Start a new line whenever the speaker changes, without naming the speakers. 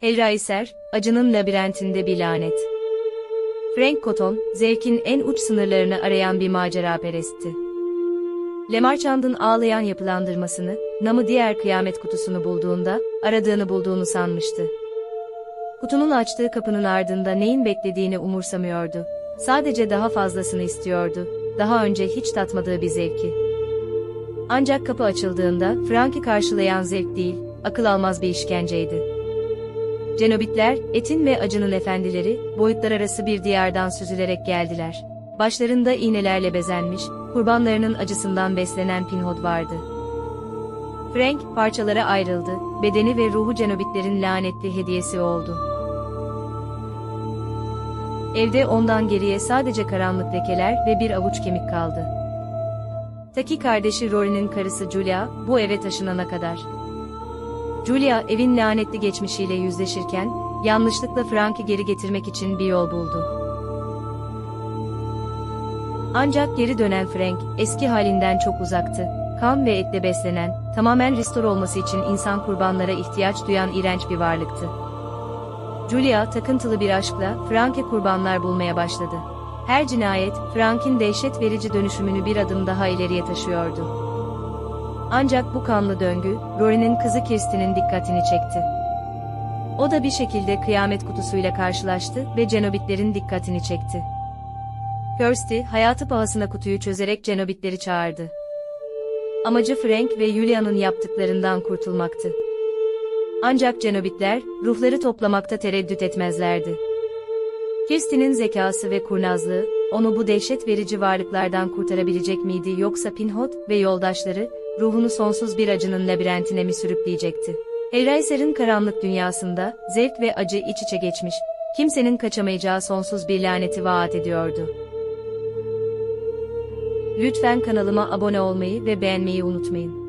Hellraiser, acının labirentinde bir lanet. Frank Cotton, zevkin en uç sınırlarını arayan bir macera perestti. Lemarchand'ın ağlayan yapılandırmasını, namı diğer kıyamet kutusunu bulduğunda, aradığını bulduğunu sanmıştı. Kutunun açtığı kapının ardında neyin beklediğini umursamıyordu. Sadece daha fazlasını istiyordu. Daha önce hiç tatmadığı bir zevki. Ancak kapı açıldığında Frank'i karşılayan zevk değil, akıl almaz bir işkenceydi. Cenobitler, etin ve acının efendileri, boyutlar arası bir diyardan süzülerek geldiler. Başlarında iğnelerle bezenmiş, kurbanlarının acısından beslenen Pinhot vardı. Frank, parçalara ayrıldı, bedeni ve ruhu Cenobitlerin lanetli hediyesi oldu. Evde ondan geriye sadece karanlık lekeler ve bir avuç kemik kaldı. Taki kardeşi Rory'nin karısı Julia, bu eve taşınana kadar. Julia, evin lanetli geçmişiyle yüzleşirken, yanlışlıkla Frank'i geri getirmek için bir yol buldu. Ancak geri dönen Frank, eski halinden çok uzaktı. Kan ve etle beslenen, tamamen restore olması için insan kurbanlara ihtiyaç duyan iğrenç bir varlıktı. Julia, takıntılı bir aşkla, Frank'e kurbanlar bulmaya başladı. Her cinayet, Frank'in dehşet verici dönüşümünü bir adım daha ileriye taşıyordu. Ancak bu kanlı döngü, Rory'nin kızı Kirsty'nin dikkatini çekti. O da bir şekilde kıyamet kutusuyla karşılaştı ve Cenobitlerin dikkatini çekti. Kirsty, hayatı pahasına kutuyu çözerek Cenobitleri çağırdı. Amacı Frank ve Julia'nın yaptıklarından kurtulmaktı. Ancak Cenobitler, ruhları toplamakta tereddüt etmezlerdi. Kirsty'nin zekası ve kurnazlığı, onu bu dehşet verici varlıklardan kurtarabilecek miydi yoksa Pinhot ve yoldaşları, ruhunu sonsuz bir acının labirentine mi sürükleyecekti? Hellraiser'ın karanlık dünyasında, zevk ve acı iç içe geçmiş, kimsenin kaçamayacağı sonsuz bir laneti vaat ediyordu. Lütfen kanalıma abone olmayı ve beğenmeyi unutmayın.